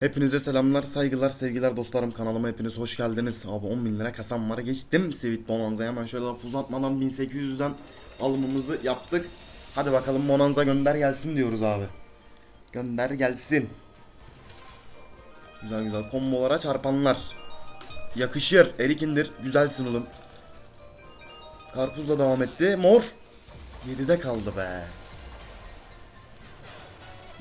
Hepinize selamlar, saygılar, sevgiler dostlarım kanalıma hepiniz hoş geldiniz. Abi 10 bin lira kasam var geçtim Sweet Bonanza'ya hemen şöyle laf uzatmadan 1800'den alımımızı yaptık. Hadi bakalım Bonanza gönder gelsin diyoruz abi. Gönder gelsin. Güzel güzel kombolara çarpanlar. Yakışır. Erik indir. Güzelsin oğlum. Karpuzla devam etti. Mor. 7'de kaldı be.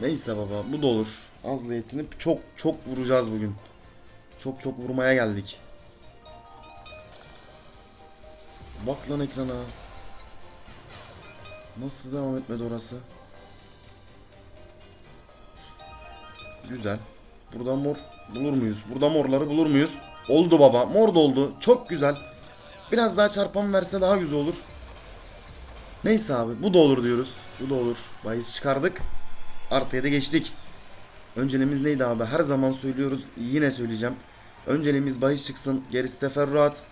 Neyse baba bu da olur. Az niyetini çok çok vuracağız bugün. Çok çok vurmaya geldik. Bak lan ekrana. Nasıl devam etmedi orası? Güzel. Burada mor bulur muyuz? Burada morları bulur muyuz? Oldu baba. Mor da oldu. Çok güzel. Biraz daha çarpan verse daha güzel olur. Neyse abi bu da olur diyoruz. Bu da olur. Bahis çıkardık. Artıya da geçtik. Önceliğimiz neydi abi? Her zaman söylüyoruz. Yine söyleyeceğim. Önceliğimiz bahis çıksın. Gerisi teferruat.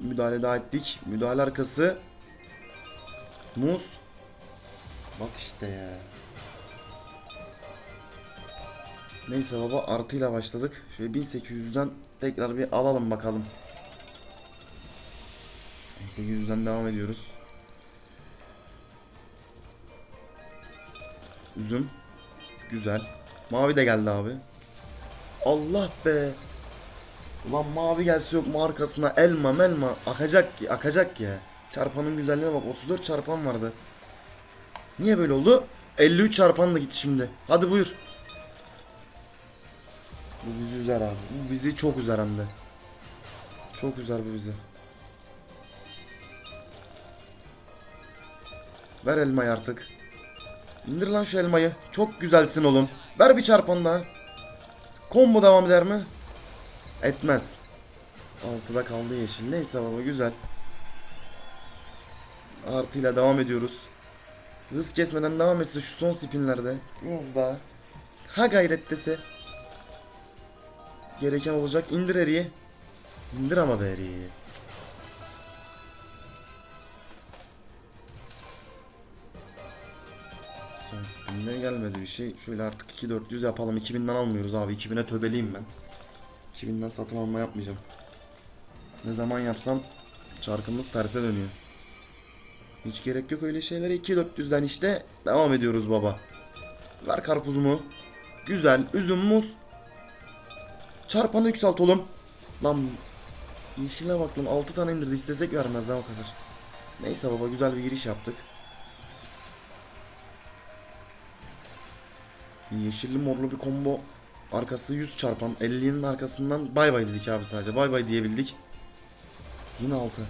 Müdahale daha ettik. Müdahale arkası. Muz. Bak işte ya. Neyse baba artıyla başladık. Şöyle 1800'den tekrar bir alalım bakalım. 1800'den devam ediyoruz. Üzüm. Güzel. Mavi de geldi abi. Allah be. Ulan mavi gelse yok mu arkasına elma melma akacak ki akacak ya. Çarpanın güzelliğine bak 34 çarpan vardı. Niye böyle oldu? 53 çarpan da gitti şimdi. Hadi buyur. Bu bizi üzer abi. Bu bizi çok üzer hem de. Çok üzer bu bizi. Ver elmayı artık. İndir lan şu elmayı. Çok güzelsin oğlum. Ver bir çarpan daha. Combo devam eder mi? Etmez. Altıda kaldı yeşil. Neyse baba güzel. Artıyla devam ediyoruz. Hız kesmeden devam etse şu son spinlerde. Biraz daha. Ha gayret dese. Gereken olacak. İndir eriyi. İndir ama be eriyi. Son spinle gelmedi bir şey. Şöyle artık 2400 yapalım. 2000'den almıyoruz abi. 2000'e töbeleyim ben. 2000'den satın alma yapmayacağım. Ne zaman yapsam çarkımız terse dönüyor. Hiç gerek yok öyle şeylere. 2400'den işte devam ediyoruz baba. Ver karpuzumu. Güzel. Üzüm muz. Çarpanı yükselt oğlum. Lan yeşile bak lan 6 tane indirdi istesek vermez ha o kadar. Neyse baba güzel bir giriş yaptık. Yeşilli morlu bir combo. Arkası 100 çarpan. 50'nin arkasından bay bay dedik abi sadece. Bay bay diyebildik. Yine 6.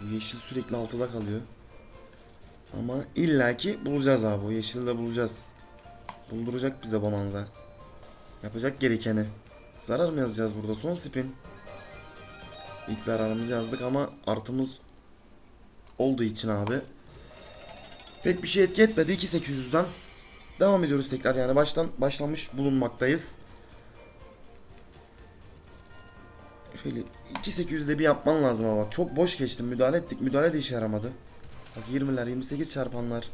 Bu yeşil sürekli 6'da kalıyor. Ama illaki bulacağız abi. O yeşili de bulacağız. Bulduracak bize bonanza. Yapacak gerekeni. Zarar mı yazacağız burada? Son spin. İlk zararımızı yazdık ama artımız olduğu için abi. Pek bir şey etki etmedi 2800'den. Devam ediyoruz tekrar yani baştan başlamış bulunmaktayız. Şöyle 2800'de bir yapman lazım ama çok boş geçtim müdahale ettik müdahale de işe yaramadı. Bak 20'ler 28 çarpanlar.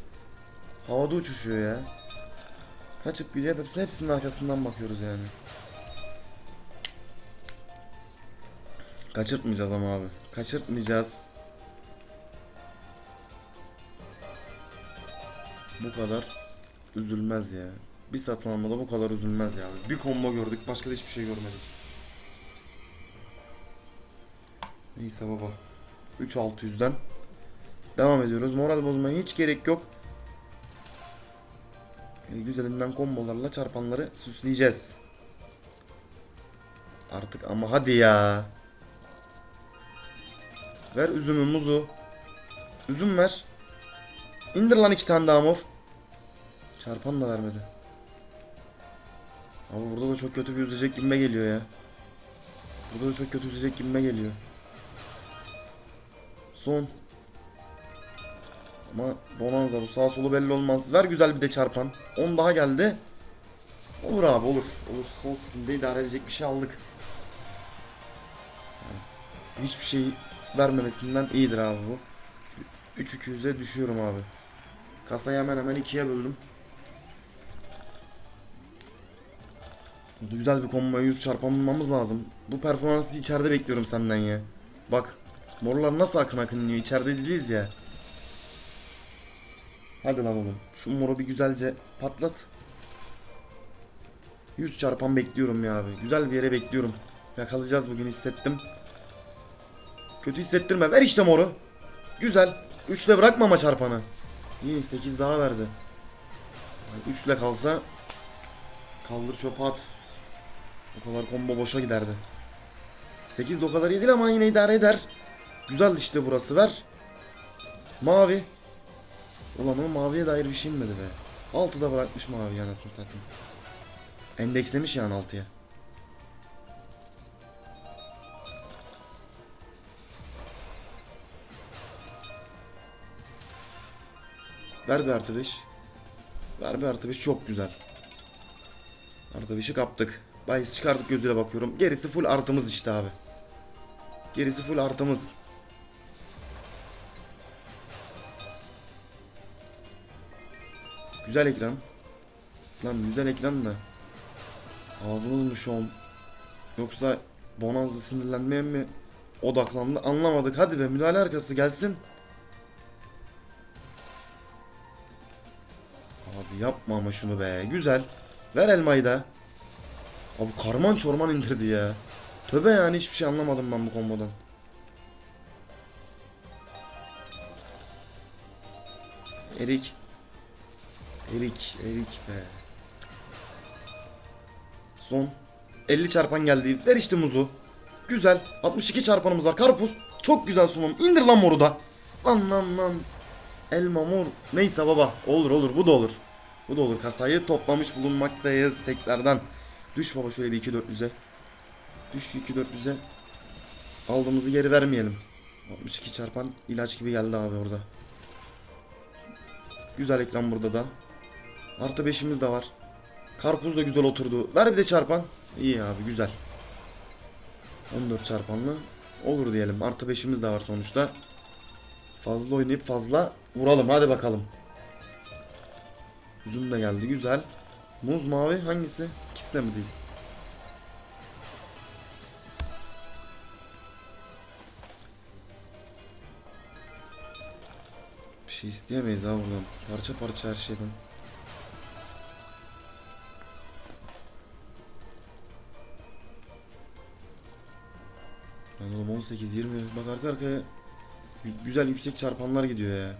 Havada uçuşuyor ya. Kaçıp gidiyor hepsinin, hepsinin arkasından bakıyoruz yani. Kaçırtmayacağız ama abi. Kaçırtmayacağız. Bu kadar üzülmez ya. Bir satın almada bu kadar üzülmez ya. Bir combo gördük başka da hiçbir şey görmedik. Neyse baba. 3600'den devam ediyoruz. Moral bozmaya hiç gerek yok. E, güzelinden kombolarla çarpanları süsleyeceğiz. Artık ama hadi ya. Ver üzümü muzu. Üzüm ver. İndir lan iki tane daha. Çarpan da vermedi. Ama burada da çok kötü bir üzecek gibime geliyor ya. Burada da çok kötü üzecek gibime geliyor. Son. Ama bonanza bu sağ solu belli olmaz. Ver güzel bir de çarpan. 10 daha geldi. Olur abi olur. Olur. Son spinde idare edecek bir şey aldık. Yani hiçbir şey vermemesinden iyidir abi bu. 3 200'e düşüyorum abi. Kasayı hemen hemen ikiye böldüm. Burada güzel bir komboya 100 çarpan bulmamız lazım. Bu performansı içeride bekliyorum senden ya. Bak. Morlar nasıl akın akın iniyor. İçeride değiliz ya. Hadi lan oğlum. Şu moru bir güzelce patlat. 100 çarpan bekliyorum ya abi. Güzel bir yere bekliyorum. Yakalayacağız bugün hissettim. Kötü hissettirme. Ver işte moru. Güzel. 3'le bırakma ama çarpanı. İyi 8 daha verdi. 3'le kalsa kaldır çöpe at. O kadar combo boşa giderdi. 8 de o kadar iyi ama yine idare eder. Güzel işte burası ver. Mavi. Ulan o maviye dair bir şey inmedi be. 6'da bırakmış mavi anasını satayım. Endekslemiş yani 6'ya. Ver bir artı 5. Ver bir artı 5 çok güzel. Artı 5'i kaptık. Bahis çıkardık gözüyle bakıyorum. Gerisi full artımız işte abi. Gerisi full artımız. Güzel ekran. Lan güzel ekran da. Ağzımız mı şu an? Yoksa Bonanza sinirlenmeye mi odaklandı anlamadık. Hadi be müdahale arkası gelsin. Abi yapma ama şunu be. Güzel. Ver elmayı da. Abi karman çorman indirdi ya. Töbe yani hiçbir şey anlamadım ben bu kombodan. Erik. Erik, Erik be. Son. 50 çarpan geldi. Ver işte muzu. Güzel. 62 çarpanımız var. Karpuz. Çok güzel sunum. İndir lan moru da. Lan lan lan. Elma mor. Neyse baba. Olur olur. Bu da olur. Bu da olur. Kasayı toplamış bulunmaktayız tekrardan. Düş baba şöyle bir 2-400'e. Düş 2-400'e. Aldığımızı geri vermeyelim. 62 çarpan ilaç gibi geldi abi orada. Güzel ekran burada da. Artı 5'imiz de var. Karpuz da güzel oturdu. Ver bir de çarpan. İyi abi güzel. 14 çarpanlı. Olur diyelim. Artı 5'imiz de var sonuçta. Fazla oynayıp fazla vuralım. Hadi bakalım. Üzüm de geldi. Güzel. Muz mavi hangisi? İkisi de mi değil? Bir şey isteyemeyiz abi buradan. Parça parça her şeyden. Lan oğlum 18 20 bak arka arkaya gü- güzel yüksek çarpanlar gidiyor ya.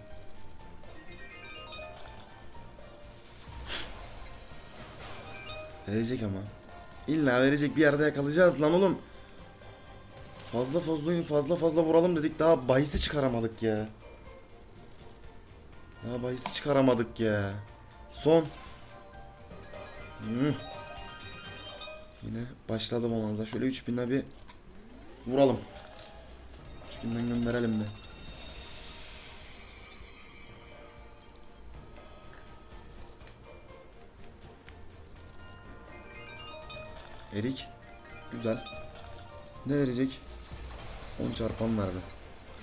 Verecek ama. İlla verecek bir yerde yakalayacağız lan oğlum. Fazla fazla fazla fazla vuralım dedik daha bahisi çıkaramadık ya. Daha bahisi çıkaramadık ya. Son. Hmm. Yine başladım onlarda. Şöyle 3000'e bir vuralım. 3000'den gönderelim mi? Erik. Güzel. Ne verecek? 10 çarpan verdi.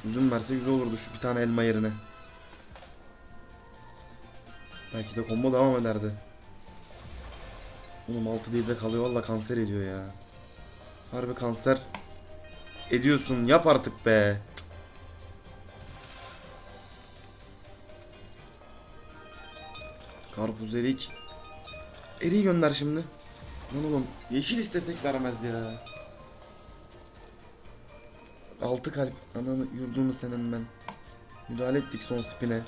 Üzüm verse güzel olurdu şu bir tane elma yerine. Belki de combo devam ederdi. Oğlum 6 de kalıyor valla kanser ediyor ya. Harbi kanser ediyorsun yap artık be. Karpuz erik. Eriği gönder şimdi. Lan oğlum yeşil istesek vermez ya. Altı kalp ananı yurdunu senin ben. Müdahale ettik son spine.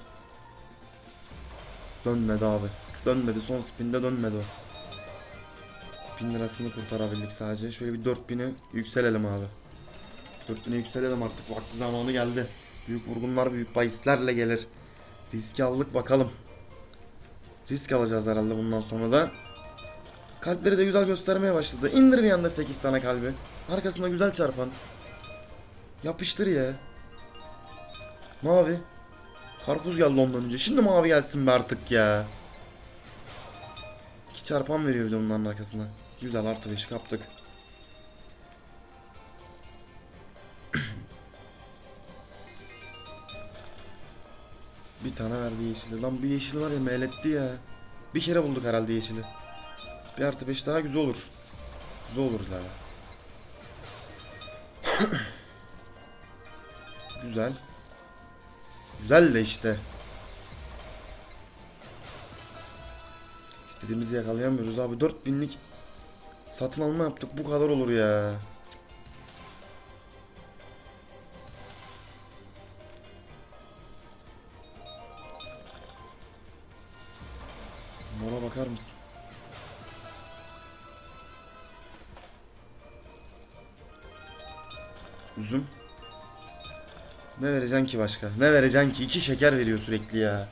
Dönmedi abi. Dönmedi son spinde dönmedi o. 1000 lirasını kurtarabildik sadece. Şöyle bir 4000'i yükselelim abi. 4000'e yükselelim artık vakti zamanı geldi. Büyük vurgunlar büyük bahislerle gelir. Riski aldık bakalım. Risk alacağız herhalde bundan sonra da. Kalpleri de güzel göstermeye başladı. İndir bir anda 8 tane kalbi. Arkasında güzel çarpan. Yapıştır ya. Mavi. Karpuz geldi ondan önce. Şimdi mavi gelsin be artık ya. İki çarpan veriyor bir de bunların arkasına. Güzel artı 5'i kaptık. bir tane verdi yeşili. Lan bir yeşili var ya meyletti ya. Bir kere bulduk herhalde yeşili. Bir artı 5 daha güzel olur. Güzel olur la. Güzel. Güzel de işte. İstediğimizi yakalayamıyoruz abi. 4000'lik satın alma yaptık. Bu kadar olur ya. Mora bakar mısın? Üzüm. Ne vereceksin ki başka? Ne vereceksin ki? İki şeker veriyor sürekli ya.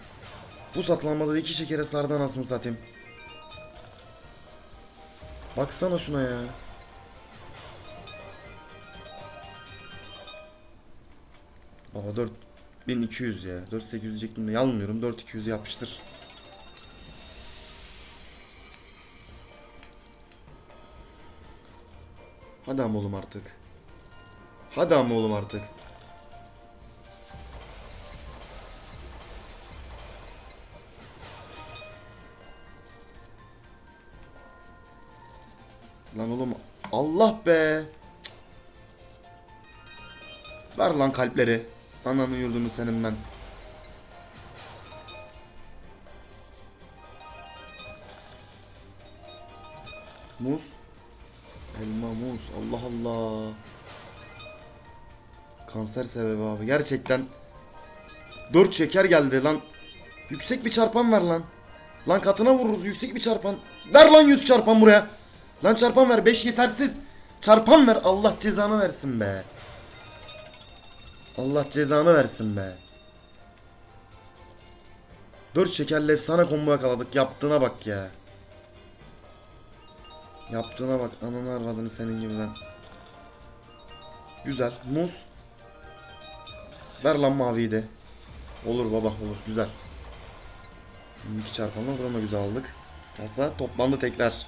Bu satılanmada da iki şekere sardı anasını satayım. Baksana şuna ya. Baba 4200 ya. 4800 diyecektim de yanmıyorum. 4200 yapıştır. Hadi ama oğlum artık. Hadi ama oğlum artık. Lan oğlum Allah be. Cık. Ver lan kalpleri. Ananı yurdunu senin ben. Muz. Elma muz. Allah Allah. Kanser sebebi abi. Gerçekten. 4 şeker geldi lan. Yüksek bir çarpan ver lan. Lan katına vururuz yüksek bir çarpan. Ver lan 100 çarpan buraya. Lan çarpan ver 5 yetersiz. Çarpan ver Allah cezanı versin be. Allah cezanı versin be. 4 şekerli efsane combo yakaladık. Yaptığına bak ya. Yaptığına bak. Ananı arvadını senin gibi ben. Güzel. Muz. Ver lan maviyi de. Olur baba olur. Güzel. 22 çarpanla buranı da güzel aldık. Kasa toplandı tekrar.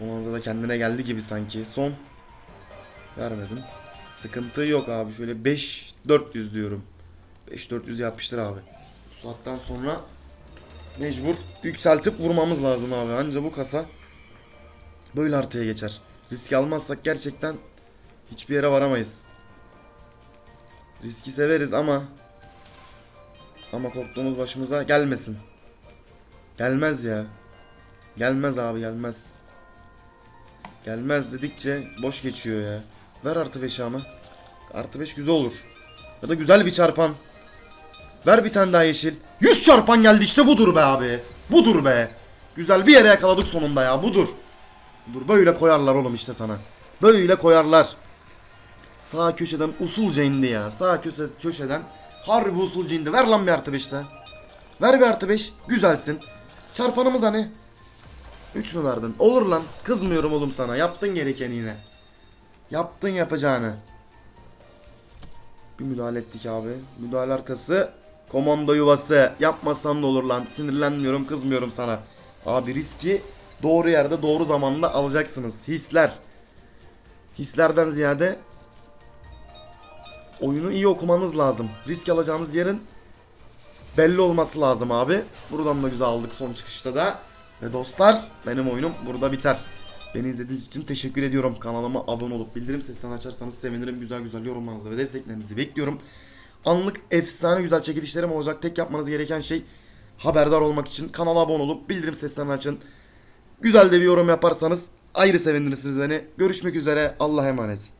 Bonanza da kendine geldi gibi sanki. Son. Vermedim. Sıkıntı yok abi. Şöyle 5 400 diyorum. 5 400 yapmıştır abi. Bu saatten sonra mecbur yükseltip vurmamız lazım abi. Anca bu kasa böyle artıya geçer. Risk almazsak gerçekten hiçbir yere varamayız. Riski severiz ama ama korktuğumuz başımıza gelmesin. Gelmez ya. Gelmez abi gelmez. Gelmez dedikçe boş geçiyor ya. Ver artı 5 ama. Artı 5 güzel olur. Ya da güzel bir çarpan. Ver bir tane daha yeşil. 100 çarpan geldi işte budur be abi. Budur be. Güzel bir yere yakaladık sonunda ya budur. Dur böyle koyarlar oğlum işte sana. Böyle koyarlar. Sağ köşeden usulca indi ya. Sağ köşe, köşeden harbi usulca indi. Ver lan bir artı 5 de. Ver bir artı 5. Güzelsin. Çarpanımız hani. 3 mü verdin? Olur lan. Kızmıyorum oğlum sana. Yaptın gerekeni yine. Yaptın yapacağını. Bir müdahale ettik abi. Müdahale arkası. Komando yuvası. Yapmasan da olur lan. Sinirlenmiyorum kızmıyorum sana. Abi riski doğru yerde doğru zamanda alacaksınız. Hisler. Hislerden ziyade oyunu iyi okumanız lazım. Risk alacağınız yerin belli olması lazım abi. Buradan da güzel aldık son çıkışta da. Ve dostlar benim oyunum burada biter. Beni izlediğiniz için teşekkür ediyorum. Kanalıma abone olup bildirim seslerini açarsanız sevinirim. Güzel güzel yorumlarınızı ve desteklerinizi bekliyorum. Anlık efsane güzel çekilişlerim olacak. Tek yapmanız gereken şey haberdar olmak için kanala abone olup bildirim seslerini açın. Güzel de bir yorum yaparsanız ayrı sevindirirsiniz beni. Görüşmek üzere. Allah'a emanet.